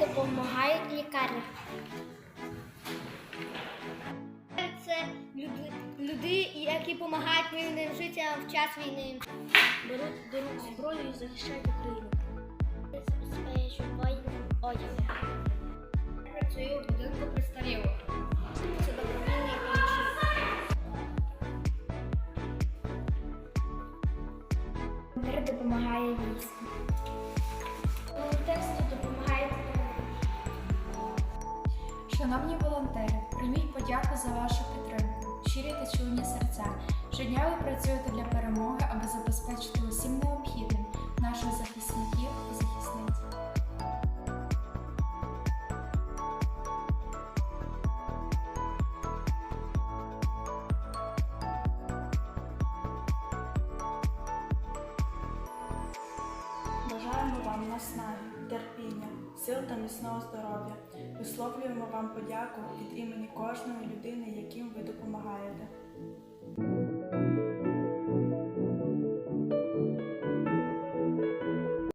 Допомагають лікарням. Це люди, які допомагають мирним життям в час війни. Беруть до рук зброю і захищають Україну. Працюю в будинку престарілих. Це добровільний ключі. Волонтер допомагає війську. Шановні волонтери, прийміть подяку за вашу підтримку, щирі та чуйні серця. Щодня ви працюєте для перемоги, аби забезпечити усім необхідним наших захисників і захисниць. Бажаємо вам наснаги, сил та міцного здоров'я. Висловлюємо вам подяку від імені кожної людини, допомагаєте.